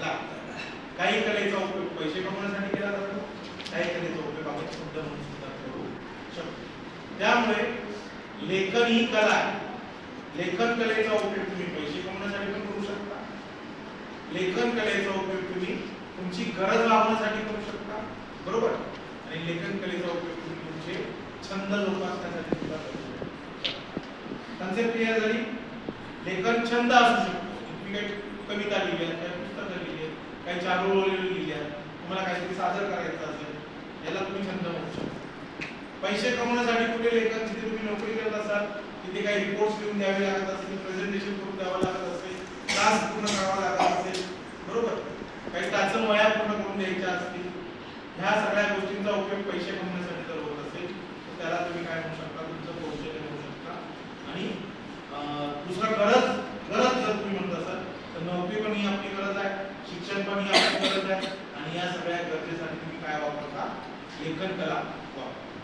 लागतात काही कलेचा उपयोग पैसे कमवण्यासाठी केला जातो काही कलेचा उपयोग आपण शब्द म्हणून सुद्धा करू शकतो. त्यामुळे लेखन ही कला आहे. लेखन कलेचा उपयोग तुम्ही पैसे कमवण्यासाठी पण करू शकता. लेखन कलेचा उपयोग तुम्ही तुमची गरज लावण्यासाठी करू शकता. बरोबर? आणि लेखन कलेचा उपयोग तुम्ही तुमचे छंद जोपासण्यासाठी सुद्धा करू शकता. कन्सेप्ट क्लिअर झाली? लेखन छंद असू शकतो. तुम्ही काही कविता लिहिल्या काही पुस्तकं चारोळी लिहिल्या तुम्हाला काहीतरी सादर करायचं असेल याला तुम्ही छंद म्हणू शकता. पैसे कमवण्यासाठी कुठे लेखन जिथे तुम्ही नोकरी करत असाल तिथे काही रिपोर्ट्स लिहून द्यावे लागत असतील प्रेझेंटेशन करून द्यावं लागत असेल क्लास पूर्ण करावा लागत असेल बरोबर? काही तासन वया पूर्ण करून द्यायच्या असतील ह्या सगळ्या गोष्टींचा उपयोग पैसे कमवण्यासाठी जर होत असेल तर त्याला तुम्ही काय म्हणू शकता? तुमचं कौशल्य म्हणू शकता. आणि दुसरं दुसरा गरज गरज जर तुम्ही म्हणत असाल तर नोकरी पण ही आपली गरज आहे. शिक्षण पण ही आपली गरज आहे. आणि या सगळ्या गरजेसाठी तुम्ही काय वापरता? लेखन कला वापरता.